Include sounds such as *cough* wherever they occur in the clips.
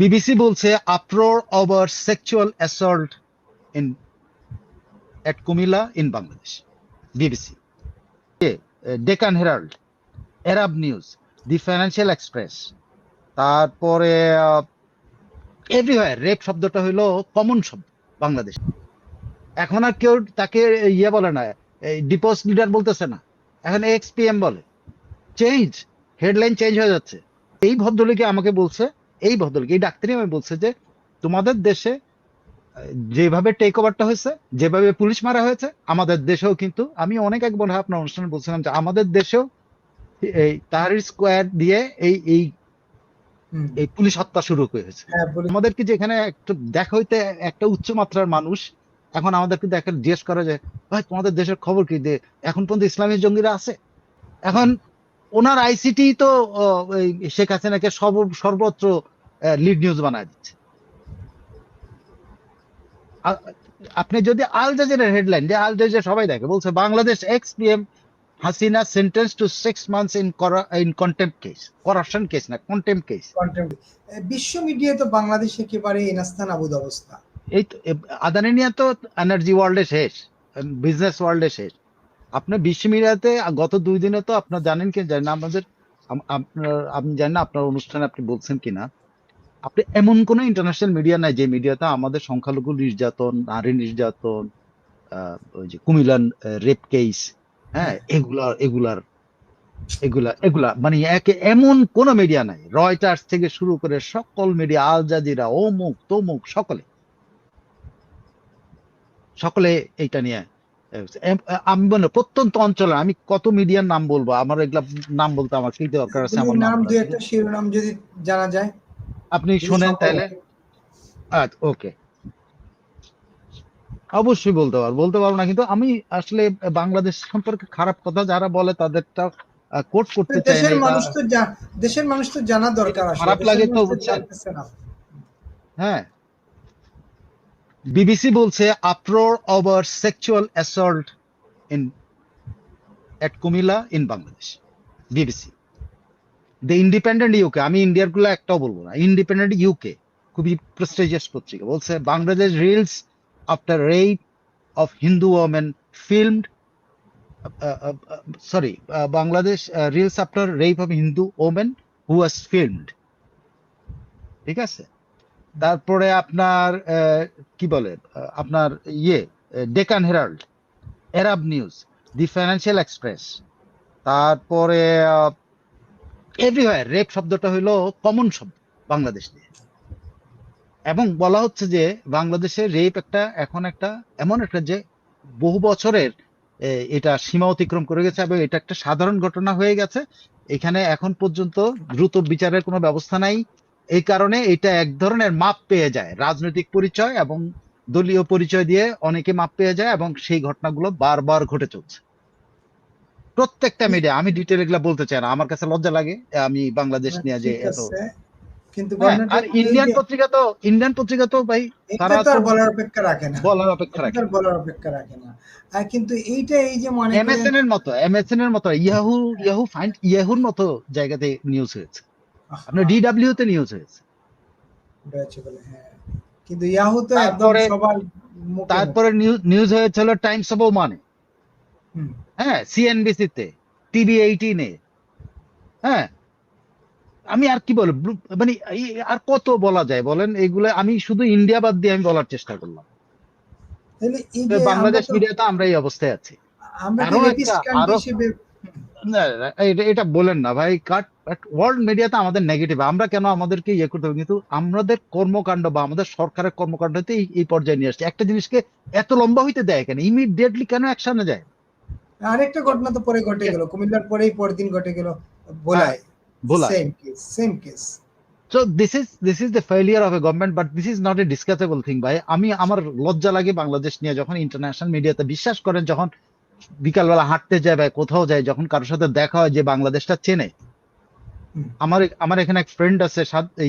BBC বলছে uproar over sexual assault in at Comilla in Bangladesh BBC. Deccan Herald Arab News the Financial Express তারপরে everywhere rape শব্দটা হইল common শব্দ বাংলাদেশ এখন আর কেউ তাকে ইয়ে বলে না ডিপোজ লিডার বলতেছে না। এখন এক্সপিএম বলে। চেঞ্জ হেডলাইন চেঞ্জ হয়ে যাচ্ছে। এই ভদ্রলোকে আমাকে বলছে এই ভদ্রলোক এই ডাক্তারই আমাকে বলছে যে তোমাদের দেশে যেভাবে টেক ওভারটা হয়েছে যেভাবে পুলিশ মারা হয়েছে আমাদের দেশেও কিন্তু আমি অনেক এক মনে আপনার অনুষ্ঠানে বলছিলাম যে আমাদের দেশেও এই তাহারির স্কোয়ার দিয়ে এই এই এই পুলিশ হত্যা শুরু হয়েছে হ্যাঁ, আমাদেরকে যেখানে একটু দেখা হইতে একটা উচ্চ মাত্রার মানুষ এখন আমাদেরকে দেখা জিজ্ঞেস করা যায় ভাই তোমাদের দেশের খবর কি? যে এখন পর্যন্ত ইসলামী জঙ্গিরা আছে? এখন ওনার আইসিটি তো শেখ হাসিনাকে সর্বত্র লিড নিউজ বানায় দিচ্ছে। আপনি যদি আল জাজিরার হেডলাইন যে আল জাজিরা সবাই দেখে বলছে Bangladesh ex PM Hasina sentence to six months in in contempt case corruption case না কন্টেম্প কেস বিশ্ব মিডিয়ায় তো বাংলাদেশ একেবারে এনাস্থান আবুদ অবস্থা। এই তো আদানি নিয়ে তো এনার্জি ওয়ার্ল্ডে শেষ বিজনেস ওয়ার্ল্ডে শেষ। আপনার বিশ্ব মিডিয়াতে গত দুই দিনে তো আপনার জানেন কি, জানেন আমাদের আপনার, আপনি জানেন না আপনার অনুষ্ঠানে আপনি বলছেন কিনা আপনি এমন কোন ইন্টারন্যাশনাল মিডিয়া নাই যে মিডিয়াতে আমাদের সংখ্যালঘু নির্যাতন, নারী নির্যাতন ওই যে কুমিলান রেপ কেস হ্যাঁ এগুলার এগুলার, এগুলা এগুলা মানে একে এমন কোন মিডিয়া নাই। রয়টার্স থেকে শুরু করে সকল মিডিয়া আল জাজিরা অমুক, তমুক, সকলে সকলে এইটা নিয়ে আমি বলে প্রত্যন্ত অঞ্চলে আমি কত মিডিয়ার নাম বলব আমার এগুলা নাম বলতে আমার কি দরকার আছে আমার নাম নাম বলার? দু একটা শিরোনাম যদি জানা যায় আপনি শোনেন তাহলে আচ্ছা ওকে অবশ্যই বলতে পারব বলতে পারব না কিন্তু আমি আসলে বাংলাদেশ সম্পর্কে খারাপ কথা যারা বলে তাদেরটা কোট করতে চাই দেশের মানুষ তো দেশের মানুষ তো জানা দরকার আসলে। খারাপ লাগে তো। হ্যাঁ বিবিসি বলছে uproar over sexual assault in at Comilla in Bangladesh BBC the Independent UK আমি ইন্ডিয়ারগুলো একটাও বলব না ইন্ডিপেন্ডেন্ট ইউকে খুবই প্রেস্টিজিয়াস পত্রিকা, বলছে Bangladesh reels after rape of Hindu women filmed sorry Bangladesh reels after rape of Hindu women who was filmed ঠিক আছে? তারপরে আপনার কি বলে আপনার ইয়ে Deccan Herald, Arab News, the Financial Express, তারপরে এভরিওয়ার রেপ শব্দটা হইল কমন শব্দ বাংলাদেশ নিয়ে এবং বলা হচ্ছে যে বাংলাদেশে রেপ একটা, এখন একটা, এমন একটা যে বহু বছরের এটা সীমা অতিক্রম করে গেছে এবং এটা একটা সাধারণ ঘটনা হয়ে গেছে। এখানে এখন পর্যন্ত দ্রুত বিচারের কোনো ব্যবস্থা নাই। এই কারণে এটা এক ধরনের মাপ পেয়ে যায় রাজনৈতিক পরিচয় এবং দলীয় পরিচয় দিয়ে অনেকে মাপ পেয়ে যায় এবং সেই ঘটনাগুলো বারবার ঘটে চলছে। প্রত্যেকটা মিডিয়া আমি ডিটেল এগুলা বলতে চাই না আমার কাছে লজ্জা লাগে আমি বাংলাদেশ নিয়ে যে এত কিন্তু হ্যাঁ, আর ইন্ডিয়ান পত্রিকা তো ইন্ডিয়ান পত্রিকা তো ভাই তারা তো বলার অপেক্ষা রাখে না। বলার অপেক্ষা রাখে আর বলার অপেক্ষা রাখে না। আর কিন্তু এইটা এই যে মনে এমএসএন এর মতো এমএসএন এর মতো ইয়াহু ইয়াহু ফাইন্ড ইয়াহুর মতো জায়গাতে নিউজ হয়েছে। আপনার ডিডব্লিউ তে নিউজ হয়েছে। হ্যাঁ। কিন্তু ইয়াহু তো একদম সবার তারপরে নিউজ হয়েছিল টাইমস অফ ওমানে হ্যাঁ সিএনবিসি তে টিভি এইটিনে হ্যাঁ। আমি আর কি বলব ব্লু- মানে এই- আর কত বলা যায় বলেন? এগুলো আমি শুধু ইন্ডিয়া বাদ দিয়ে আমি বলার চেষ্টা করলাম। বাংলাদেশ মিডিয়াতে আমরা এই অবস্থায় আছি। আরও এটা বলেন না ভাই কাট ওয়ার্ল্ড মিডিয়াতে আমাদের নেগেটিভ আমরা কেন আমাদেরকে ইয়ে করতে হবে? কিন্তু আমাদের কর্মকাণ্ড বা আমাদের সরকারের কর্মকাণ্ডতে এই এই পর্যায়ে নিয়ে আসছে। একটা জিনিসকে এত লম্বা হইতে দেয় কেন? ইমিডিয়েটলি কেন অ্যাকশনে যায়? আরেকটা ঘটনা তো পরে ঘটে গেল। কুমিল্লার পরেই পরদিন ঘটে গেল ভোলায়। Bhola same case same case so this is this is the failure of a government but this is not a discussable thing ভাই। আমি আমার লজ্জা লাগে বাংলাদেশ নিয়ে যখন ইন্টারন্যাশনাল মিডিয়াতে বিশ্বাস করেন যখন বিকালবেলা হাঁটতে যায় বা কোথাও যায় যখন কারোর সাথে দেখা হয় যে বাংলাদেশটা চেনে। আমার আমার এখানে এক ফ্রেন্ড আছে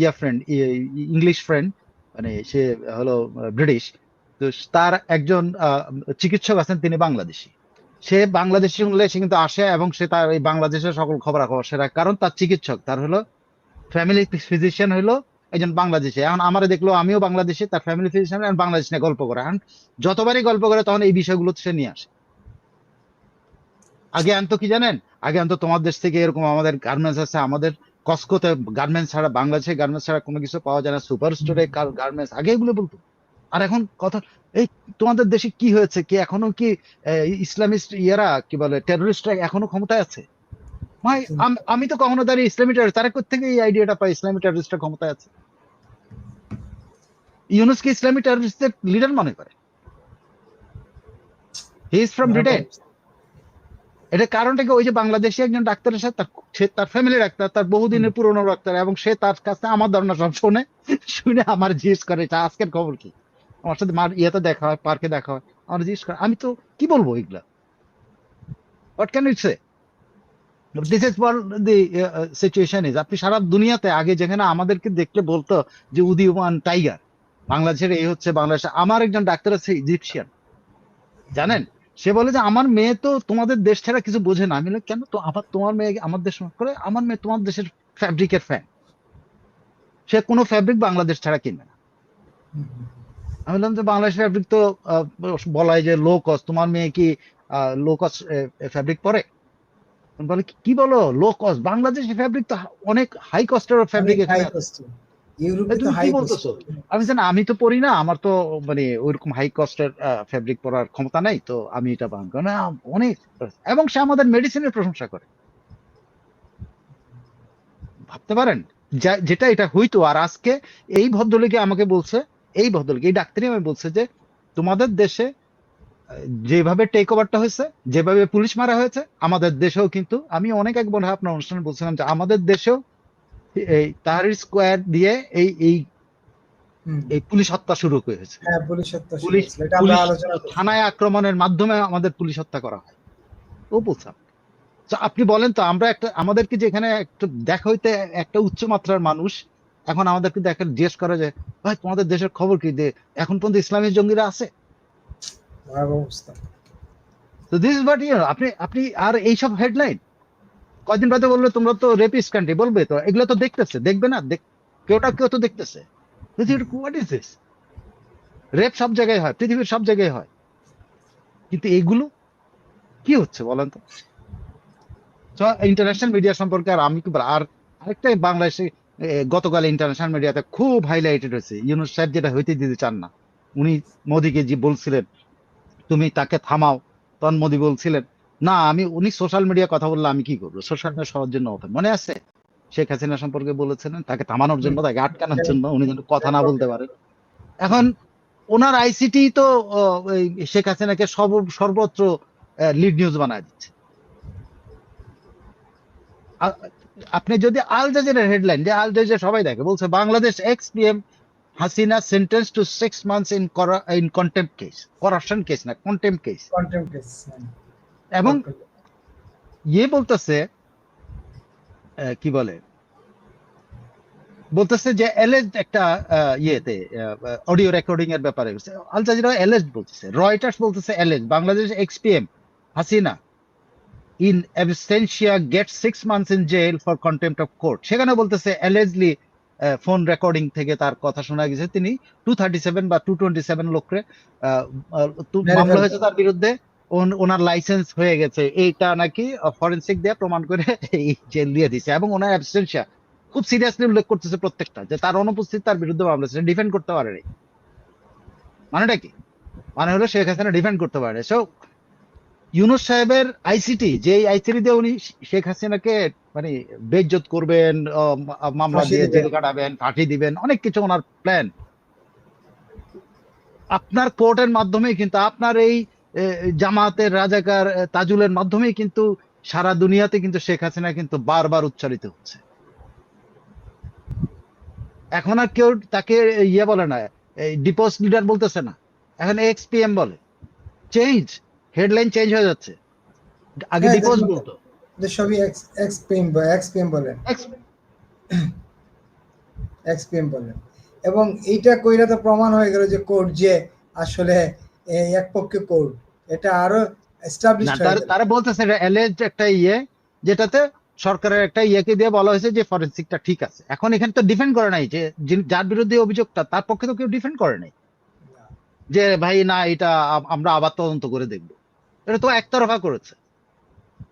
ইয়া ফ্রেন্ড ইংলিশ ফ্রেন্ড মানে সে হলো ব্রিটিশ তো তার একজন চিকিৎসক আছেন, তিনি বাংলাদেশি। সে বাংলাদেশি শুনলে সে কিন্তু আসে এবং সে তার এই বাংলাদেশের সকল খবরাখবর সে রাখে কারণ তার চিকিৎসক, তার হলো ফ্যামিলি ফিজিশিয়ান হলো একজন বাংলাদেশে। এখন আমারে দেখল, আমিও বাংলাদেশে, তার ফ্যামিলি ফিজিশিয়ান বাংলাদেশ নিয়ে গল্প করে। এখন যতবারই গল্প করে, তখন এই বিষয়গুলো সে নিয়ে আসে। আগে আনতো কি জানেন? আগে আনতো তোমার দেশ থেকে এরকম আমাদের গার্মেন্টস আছে আমাদের কসকোতে গার্মেন্টস ছাড়া বাংলাদেশে গার্মেন্টস ছাড়া কোনো কিছু পাওয়া যায় না সুপার স্টোরে গার্মেন্টস আগে এগুলো বলতো। আর এখন কথা এই তোমাদের দেশে কি হয়েছে? কি এখনও কি ইসলামিস্ট ইয়ারা কি বলে টেররিস্টরা এখনও ক্ষমতায় আছে? ভাই আমি তো কখনো দাঁড়িয়ে ইসলামী টেররিস্ট তারা থেকে এই আইডিয়াটা পাই ইসলামী টেররিস্টরা ক্ষমতায় আছে? ইউনুসকে ইসলামী টেররিস্টদের লিডার মনে করে। হি ইজ ফ্রম ব্রিটেন এটা কারণটা কি? ওই যে বাংলাদেশি একজন ডাক্তারের সাথে তার সে তার ফ্যামিলি ডাক্তার তার বহুদিনের পুরনো ডাক্তার এবং সে তার কাছে আমার ধারণা সব শোনে শুনে আমার জিজ্ঞেস করে "তা আজকের খবর কি? আমার সাথে মার ইয়েতে দেখা হয় পার্কে দেখা হয় আমার জিজ্ঞেস করে আমি তো কি বলব এগুলা? What can it say this is the situation is আপনি সারা দুনিয়াতে আগে যেখানে আমাদেরকে দেখলে বলতো যে উদীয়মান টাইগার বাংলাদেশের এই হচ্ছে বাংলাদেশ আমার একজন ডাক্তার আছে ইজিপশিয়ান। জানেন? সে বলে যে আমার মেয়ে তো তোমাদের দেশ ছাড়া কিছু বোঝে না। আমি কেন? তো আবার তোমার মেয়ে আমার দেশ করে আমার মেয়ে তোমার দেশের ফ্যাব্রিকের ফ্যান সে কোনো ফ্যাব্রিক বাংলাদেশ ছাড়া কিনবে না। আমি বললাম যে বাংলাদেশ ফ্যাব্রিক তো আহ, বলা হয় যে লো কস্ট তোমার মেয়ে কি লো কস্ট ফ্যাব্রিক পরে? বলে "কি- বলো? লো কস্ট বাংলাদেশের ফ্যাব্রিক তো অনেক হাই কস্টের ফ্যাব্রিক এখানে। ইউরোপে তো হাই কি আমি জানি আমি তো পড়ি না আমার তো মানে ওইরকম হাই কস্টের ফেব্রিক পরার ক্ষমতা নাই তো আমি এটা না অনেক এবং সে আমাদের মেডিসিনের প্রশংসা করে। ভাবতে পারেন? যেটা এটা হইতো আর আজকে এই ভদ্রলোকে আমাকে বলছে এই ভদ্রলোক এই ডাক্তারই আমি বলছে যে তোমাদের দেশে যেভাবে টেক ওভারটা হয়েছে যেভাবে পুলিশ মারা হয়েছে আমাদের দেশেও কিন্তু আমি অনেক এক হয় আপনার অনুষ্ঠানে বলছিলাম যে আমাদের দেশেও এই তাহারির স্কোয়ার দিয়ে এই এই এই পুলিশ হত্যা শুরু হয়েছে হ্যাঁ পুলিশ। থানায় আক্রমণের মাধ্যমে আমাদের পুলিশ হত্যা করা হয়। ও বলছাম তো আপনি বলেন তো আমরা একটা আমাদেরকে যে এখানে একটু দেখা হইতে একটা উচ্চ মাত্রার মানুষ এখন আমাদেরকে দেখেন জিজ্ঞেস করা যায় ভাই তোমাদের দেশের খবর কি? যে এখন পর্যন্ত ইসলামী জঙ্গিরা আছে? অবস্থা। তো দিস ইজ বাট ইউ আপনি আপনি আর এইসব হেডলাইন কয়দিন বাদে বললে, তোমরা তো রেপিস কান্ট্রি বলবে তো। এগুলো তো দেখতেছে, দেখবে না? কেউটা কেউ তো দেখতেছে। হোয়াট ইজ দিস রেপ সব জায়গায় হয়, পৃথিবীর সব জায়গায় হয়। কিন্তু এগুলো কি হচ্ছে বলেন তো? ইন্টারন্যাশনাল মিডিয়া সম্পর্কে আর আমি কি? আর আরেকটা বাংলাদেশে গতকাল ইন্টারন্যাশনাল মিডিয়াতে খুব হাইলাইটেড হয়েছে। ইউনুস সাহেব যেটা হইতে দিতে চান না, উনি মোদিকে যে বলছিলেন, তুমি তাকে থামাও। তখন মোদি বলছিলেন না আমি উনি সোশ্যাল মিডিয়া কথা বললে আমি কি করব? সোশ্যাল মিডিয়া সবার জন্য ওপেন মনে আছে? শেখ হাসিনা সম্পর্কে বলেছিলেন তাকে থামানোর জন্য তাকে আটকানোর জন্য উনি যেন কথা না বলতে পারেন এখন ওনার আইসিটি তো শেখ হাসিনাকে সর্ব সর্বত্র লিড নিউজ বানায় দিচ্ছে। আপনি যদি আল জাজিরার হেডলাইন যে আল জাজিরা সবাই দেখে বলছে Bangladesh ex PM Hasina sentence to six months in in contempt case corruption case না কন্টেম্প কেস কন্টেম্প কেস এবং ইয়ে বলতেছে কি বলে? বলতেছে যে এলেজ একটা ইয়েতে অডিও রেকর্ডিং এর ব্যাপারে। আল জাজিরা এলেজ বলতেছে। রয়টার্স বলতেছে alleges Bangladesh ex PM Hasina in absentia get six months in jail for contempt of court সেখানে বলতেছে অ্যালেজলি ফোন রেকর্ডিং থেকে তার কথা শোনা গেছে। তিনি টু থার্টি সেভেন বা টু টোয়েন্টি সেভেন লোকরে মামলা হয়েছে তার বিরুদ্ধে। ওনার লাইসেন্স হয়ে গেছে। এইটা নাকি ফরেন্সিক দিয়ে প্রমাণ করে এই জেল দিয়ে দিছে এবং ওনার অ্যাবসেন্সিয়া খুব সিরিয়াসলি উল্লেখ করতেছে প্রত্যেকটা যে তার অনুপস্থিত তার বিরুদ্ধে মামলা সেটা ডিফেন্ড করতে পারেনি মানেটা কি? মানে হলো শেখ হাসিনা ডিফেন্ড করতে পারে সো ইউনুস সাহেবের আইসিটি যে আইসিটি দিয়ে উনি শেখ হাসিনাকে মানে বেজ্জত করবেন মামলা দিয়ে। জেল কাটাবেন ফাঁসি দিবেন অনেক কিছু ওনার প্ল্যান আপনার কোর্টের মাধ্যমে কিন্তু আপনার এই জামাতের রাজাকার তাজুলের মাধ্যমেই কিন্তু সারা দুনিয়াতে কিন্তু শেখ হাসিনা কিন্তু বারবার উচ্চারিত হচ্ছে। এখন আর কেউ তাকে ইয়ে বলে না ডিপোজ লিডার বলতেছে না। এখন এক্সপিএম বলে। চেঞ্জ হেডলাইন চেঞ্জ হয়ে যাচ্ছে। আগে হ্যাঁ, ডিপোজ বলতো। যে সবই ex ex PM ex PM বলেন Ex- এক্স পিএম বলেন এবং এইটা কইরা তো প্রমাণ হয়ে গেল যে কোর্ট যে আসলে এই এক পক্ষে কোর্ট এটা আরও এস্টাবলিশ তারা বলতেছে এটা একটা ইয়ে যেটাতে সরকারের একটা ইয়েকে দিয়ে বলা হয়েছে যে ফরেন্সিকটা ঠিক আছে। এখন এখানে তো ডিফেন্ড করে নাই যে যার বিরুদ্ধে অভিযোগটা তার পক্ষে তো কেউ ডিফেন্ড করে নাই। যে ভাই না এটা আমরা আবার তদন্ত করে দেখব। এটা তো একতরফা করেছে।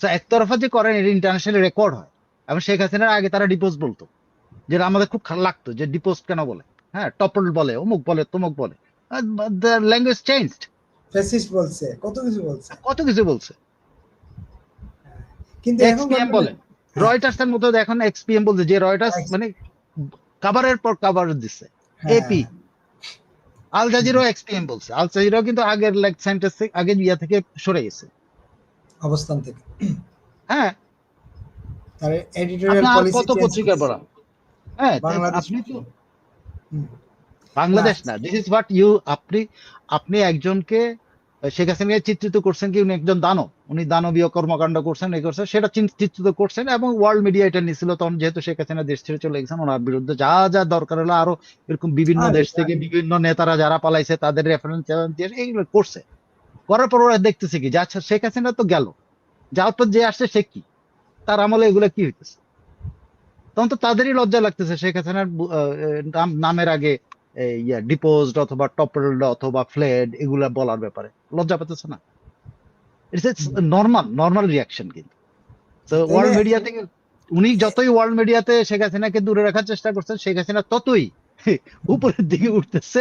তো একতরফা যে করেন এটা ইন্টারন্যাশনাল রেকর্ড হয়। এবং শেখ হাসিনার আগে তারা ডিপোজ বলতো। যেটা আমাদের খুব লাগতো যে ডিপোজ কেন বলে? হ্যাঁ টপল বলে অমুক বলে তমুক বলে। ল্যাঙ্গুয়েজ চেঞ্জড ফ্যাসিস্ট বলছে কত কিছু বলছে। কত কিছু বলছে। কিন্তু এক্সপিএম বলে রয়টার্স এর মতো এখন এক্সপিএম বলছে যে রয়টার্স মানে কাভারের পর কাভার দিচ্ছে হ্যাঁ, AP আল জাজিরাও এক্সপিএম বলছে। আল জাজিরাও কিন্তু আগের লাইক সেন্টেন্স আগের ইয়া থেকে সরে গেছে। অবস্থান থেকে। হ্যাঁ। তার এডিটোরিয়াল পলিসি কত পত্রিকা পড়া হ্যাঁ আপনি তো। বাংলাদেশ না। দিস ইজ হোয়াট ইউ আপনি আপনি একজনকে শেখ হাসিনাকে চিত্রিত করছেন কি? উনি একজন দানব। উনি দানবীয় কর্মকাণ্ড করছেন এই করছেন সেটা চিত্রিত করছেন এবং ওয়ার্ল্ড মিডিয়া এটা নিছিল। তখন যেহেতু শেখ হাসিনা দেশ ছেড়ে চলে গেছেন ওনার বিরুদ্ধে যা যা দরকার হলো আরও এরকম বিভিন্ন দেশ থেকে বিভিন্ন নেতারা যারা পালাইছে তাদের রেফারেন্স দিয়ে এইগুলো করছে। করার পর ওরা দেখতেছে কি? যে শেখ হাসিনা তো গেল। যাওয়ার পর যে আসছে সে কি? তার আমলে এগুলো কি হইতেছে? তখন তো তাদেরই লজ্জা লাগতেছে শেখ হাসিনার নামের আগে ইয়া ডিপোজড অথবা টপলড অথবা ফ্লেড এগুলা বলার ব্যাপারে। লজ্জা পেতেছে না? ইটস নর্মাল নর্মাল রিয়াকশন কিন্তু। তো ওয়ার্ল্ড মিডিয়া থেকে উনি যতই ওয়ার্ল্ড মিডিয়াতে শেখ হাসিনাকে দূরে রাখার চেষ্টা করছেন শেখ হাসিনা ততই *laughs* উপরের দিকে উঠতেছে।